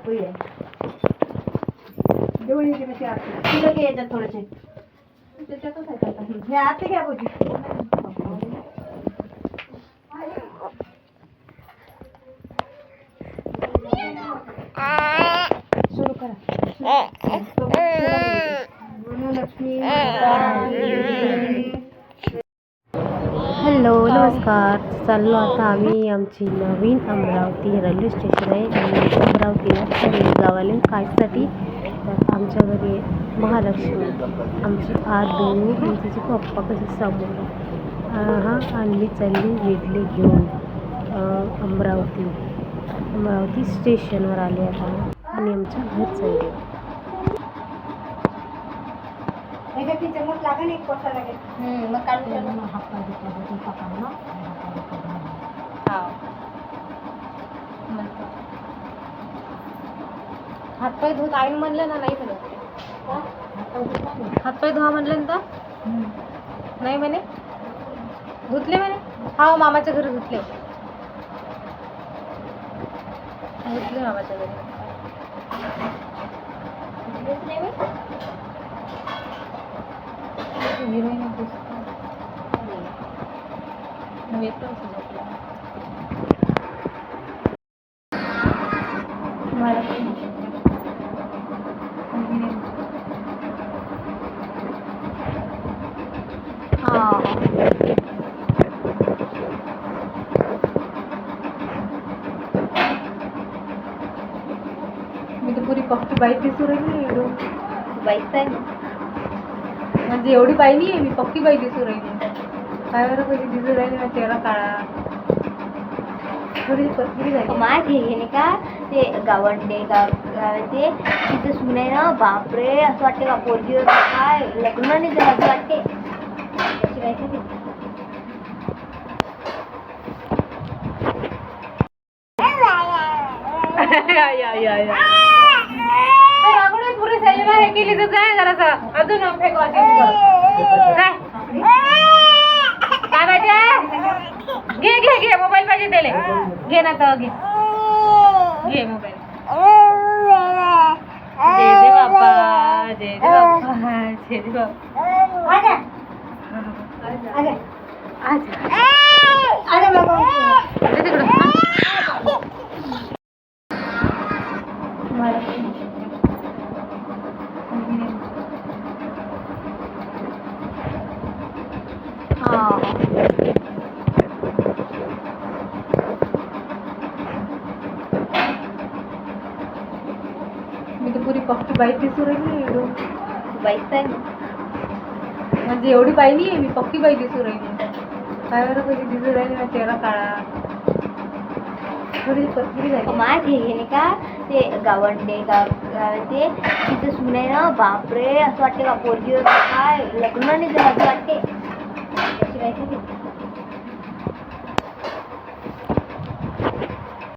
पपई आहे देऊन येते कशी आरती तुला घे याच्यात थोडेसे त्याच्यातच आहे आता हे आरती घ्या बोजी सुरू करा लक्ष्मी नमस्कार. चाललो आता आम्ही आमची नवीन अमरावती रेल्वे स्टेशन आहे. आणि अमरावतीला गावाले गावाला कायसाठी तर आमच्या घरी महालक्ष्मी आमची आज दोन्ही तिचे पप्पा कसे समोर हा आणि चालली वेगळी घेऊन अमरावती अमरावती स्टेशनवर आले आता. आणि आमच्या घर चालले ह्याच्यात ती चमच लागेल एक कोसा लागेल मग काढून हातपाय धुत आईन म्हणलं ना नाही म्हणत हातपाय धुवा म्हणलं ना तर नाही म्हणे धुतले म्हणे हा मामाच्या घरी धुतले धुतले मामाच्या घरी मी. हिरोईन येतो मी तर पुरी पक्की बाई दिसू राहिली. बाईक आहे म्हणजे एवढी बाई नाही आहे मी पक्की बाई दिसू राहिली. काय बरं कशी दिसू राहिली ना चेहरा काळा. थोडी पतली झाली. माय हे नाही का ते गावंडे गाव गाव आहे ते तिथे सुने ना बापरे असं वाटते का पोरगी होती काय? लग्न नाही झालं असं वाटते. जाय जरासं अजून फेक वाचायची काय काय पाहिजे घे घे घे मोबाईल पाहिजे त्याले घे ना तर घे घे मोबाईल जय जय बाप्पा जय जय बाप्पा जय जय बाप्पा मी तर पुरी पक्की बाई दिसू राहिली. बाईक आहे म्हणजे एवढी बाई नाही आहे मी पक्की बाई दिसू राहिली. काय बरं कशी दिसू राहिली ना चेहरा काळा. थोडी पतली झाली. माय हे नाही का ते गावंडे गाव ते तिथे सुने ना बापरे असं वाटते का पोरगी काय लग्न नाही झालं असं वाटते.